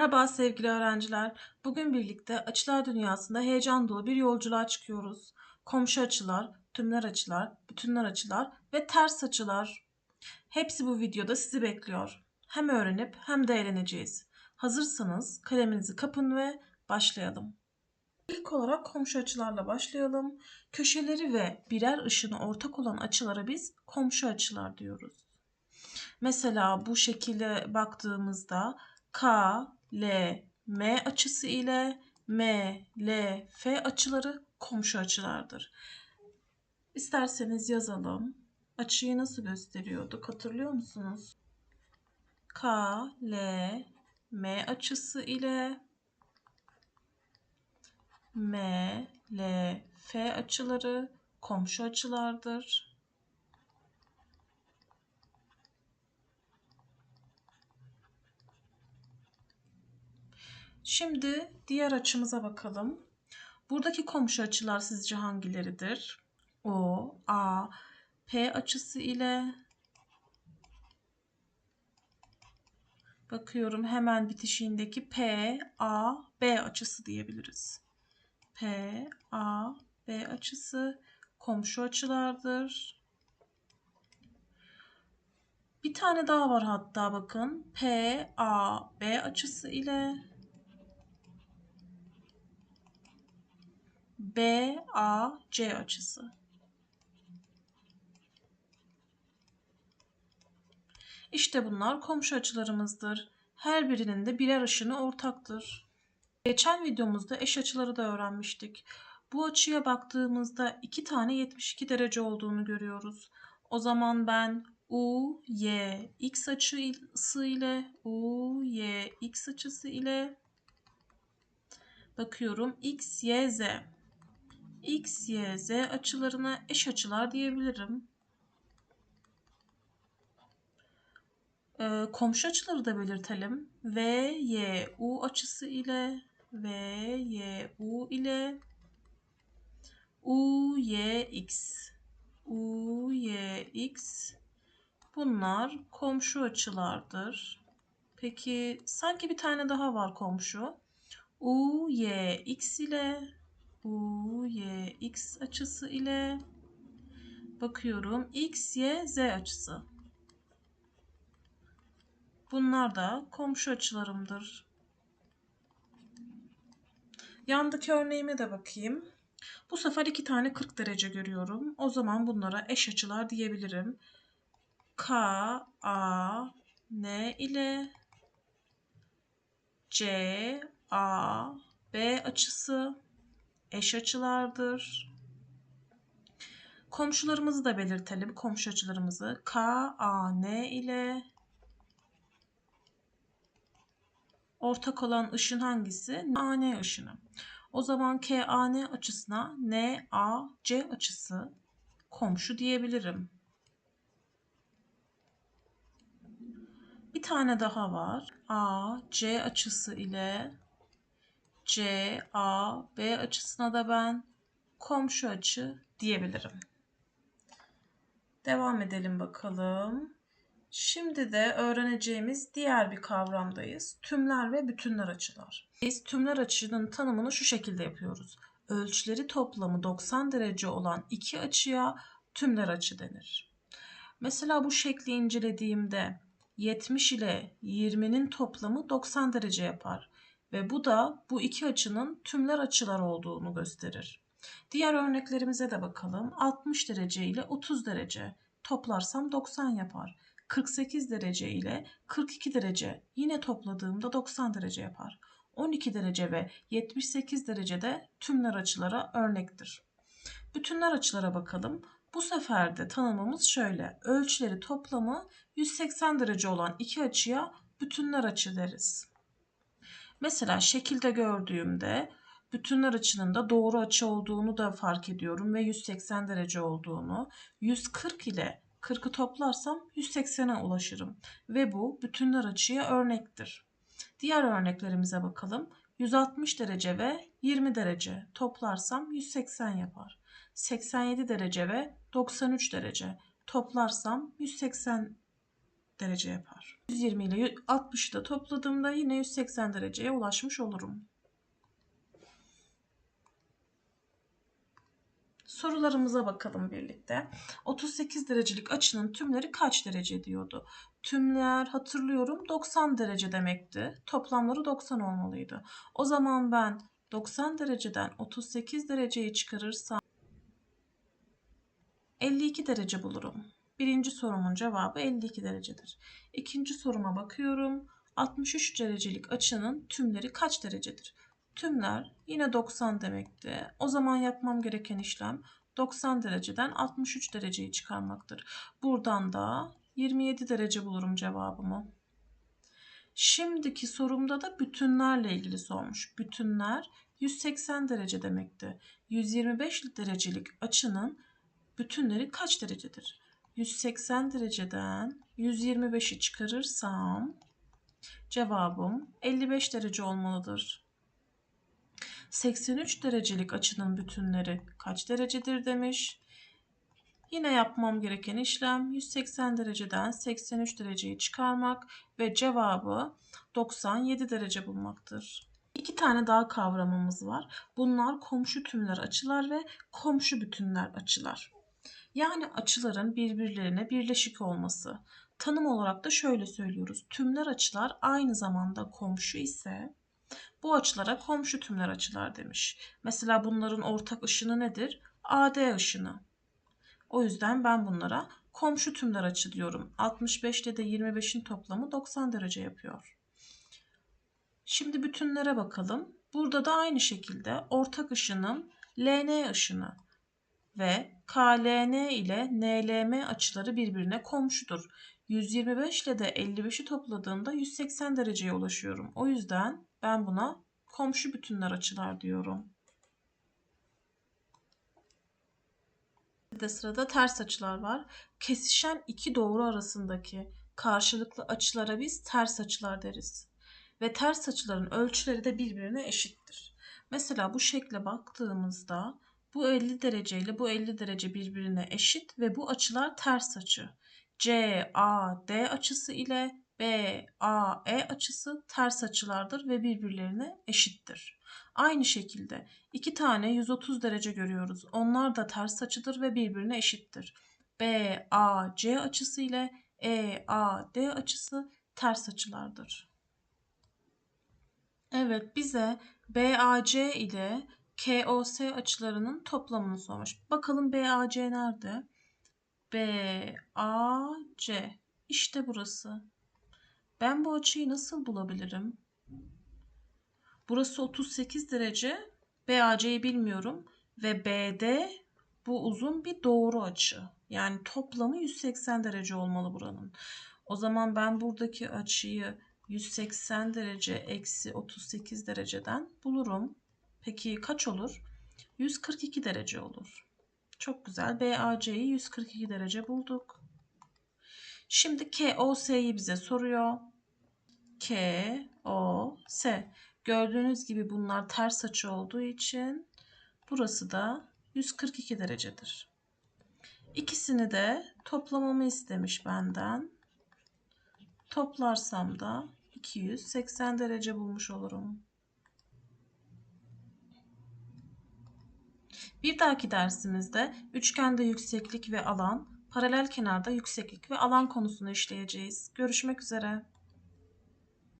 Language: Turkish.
Merhaba sevgili öğrenciler. Bugün birlikte açılar dünyasında heyecan dolu bir yolculuğa çıkıyoruz. Komşu açılar, tümler açılar, bütünler açılar ve ters açılar. Hepsi bu videoda sizi bekliyor. Hem öğrenip hem de eğleneceğiz. Hazırsanız kaleminizi kapın ve başlayalım. İlk olarak komşu açılarla başlayalım. Köşeleri ve birer ışını ortak olan açılara biz komşu açılar diyoruz. Mesela bu şekilde baktığımızda K, L, M açısı ile M, L, F açıları komşu açılardır. İsterseniz yazalım. Açıyı nasıl gösteriyorduk hatırlıyor musunuz? K, L, M açısı ile M, L, F açıları komşu açılardır. Şimdi diğer açımıza bakalım. Buradaki komşu açılar sizce hangileridir? O, A, P açısı ile bakıyorum hemen bitişiğindeki P, A, B açısı diyebiliriz. P, A, B açısı komşu açılardır. Bir tane daha var hatta bakın. P, A, B açısı ile BAC açısı. İşte bunlar komşu açılarımızdır. Her birinin de birer ışını ortaktır. Geçen videomuzda eş açıları da öğrenmiştik. Bu açıya baktığımızda iki tane 72 derece olduğunu görüyoruz. O zaman ben U, Y, X açısı ile U, Y, X açısı ile bakıyorum X, Y, Z. X, Y, Z açılarına eş açılar diyebilirim. Ee, komşu açıları da belirtelim. V, Y, U açısı ile V, Y, U ile U, Y, X. U, Y, X. Bunlar komşu açılardır. Peki sanki bir tane daha var komşu. U, Y, X ile U, Y, X açısı ile bakıyorum. X, Y, Z açısı. Bunlar da komşu açılarımdır. Yandaki örneğime de bakayım. Bu sefer iki tane 40 derece görüyorum. O zaman bunlara eş açılar diyebilirim. K, A, N ile C, A, B açısı eş açılardır. Komşularımızı da belirtelim. Komşu açılarımızı K, A, N ile ortak olan ışın hangisi? AN ışını. O zaman KAN açısına NAC açısı komşu diyebilirim. Bir tane daha var. AC açısı ile C, A, B açısına da ben komşu açı diyebilirim. Devam edelim bakalım. Şimdi de öğreneceğimiz diğer bir kavramdayız. Tümler ve bütünler açılar. Biz tümler açının tanımını şu şekilde yapıyoruz. Ölçüleri toplamı 90 derece olan iki açıya tümler açı denir. Mesela bu şekli incelediğimde 70 ile 20'nin toplamı 90 derece yapar ve bu da bu iki açının tümler açılar olduğunu gösterir. Diğer örneklerimize de bakalım. 60 derece ile 30 derece toplarsam 90 yapar. 48 derece ile 42 derece yine topladığımda 90 derece yapar. 12 derece ve 78 derecede tümler açılara örnektir. Bütünler açılara bakalım. Bu sefer de tanımımız şöyle. Ölçüleri toplamı 180 derece olan iki açıya bütünler açı deriz. Mesela şekilde gördüğümde bütünler açının da doğru açı olduğunu da fark ediyorum ve 180 derece olduğunu. 140 ile 40'ı toplarsam 180'e ulaşırım ve bu bütünler açıya örnektir. Diğer örneklerimize bakalım. 160 derece ve 20 derece toplarsam 180 yapar. 87 derece ve 93 derece toplarsam 180 derece yapar. 120 ile 60'ı da topladığımda yine 180 dereceye ulaşmış olurum. Sorularımıza bakalım birlikte. 38 derecelik açının tümleri kaç derece diyordu? Tümler hatırlıyorum 90 derece demekti. Toplamları 90 olmalıydı. O zaman ben 90 dereceden 38 dereceyi çıkarırsam 52 derece bulurum. Birinci sorumun cevabı 52 derecedir. İkinci soruma bakıyorum. 63 derecelik açının tümleri kaç derecedir? Tümler yine 90 demekti. O zaman yapmam gereken işlem 90 dereceden 63 dereceyi çıkarmaktır. Buradan da 27 derece bulurum cevabımı. Şimdiki sorumda da bütünlerle ilgili sormuş. Bütünler 180 derece demekti. 125 derecelik açının bütünleri kaç derecedir? 180 dereceden 125'i çıkarırsam cevabım 55 derece olmalıdır. 83 derecelik açının bütünleri kaç derecedir demiş. Yine yapmam gereken işlem 180 dereceden 83 dereceyi çıkarmak ve cevabı 97 derece bulmaktır. İki tane daha kavramımız var. Bunlar komşu tümler açılar ve komşu bütünler açılar. Yani açıların birbirlerine birleşik olması. Tanım olarak da şöyle söylüyoruz. Tümler açılar aynı zamanda komşu ise bu açılara komşu tümler açılar demiş. Mesela bunların ortak ışını nedir? AD ışını. O yüzden ben bunlara komşu tümler açı diyorum. 65 ile de 25'in toplamı 90 derece yapıyor. Şimdi bütünlere bakalım. Burada da aynı şekilde ortak ışınım LN ışını ve KLN ile NLM açıları birbirine komşudur. 125 ile de 55'i topladığımda 180 dereceye ulaşıyorum. O yüzden ben buna komşu bütünler açılar diyorum. De sırada ters açılar var. Kesişen iki doğru arasındaki karşılıklı açılara biz ters açılar deriz. Ve ters açıların ölçüleri de birbirine eşittir. Mesela bu şekle baktığımızda bu 50 derece ile bu 50 derece birbirine eşit ve bu açılar ters açı. CAD açısı ile BAE açısı ters açılardır ve birbirlerine eşittir. Aynı şekilde iki tane 130 derece görüyoruz. Onlar da ters açıdır ve birbirine eşittir. BAC açısı ile EAD açısı ters açılardır. Evet bize BAC ile KOS açılarının toplamını sormuş. Bakalım BAC nerede? BAC. İşte burası. Ben bu açıyı nasıl bulabilirim? Burası 38 derece. BAC'yi bilmiyorum. Ve BD bu uzun bir doğru açı. Yani toplamı 180 derece olmalı buranın. O zaman ben buradaki açıyı 180 derece eksi 38 dereceden bulurum. Peki kaç olur? 142 derece olur. Çok güzel. BAC'yi 142 derece bulduk. Şimdi KOS'yi bize soruyor. KOS. Gördüğünüz gibi bunlar ters açı olduğu için burası da 142 derecedir. İkisini de toplamamı istemiş benden. Toplarsam da 280 derece bulmuş olurum. Bir dahaki dersimizde üçgende yükseklik ve alan, paralel kenarda yükseklik ve alan konusunu işleyeceğiz. Görüşmek üzere.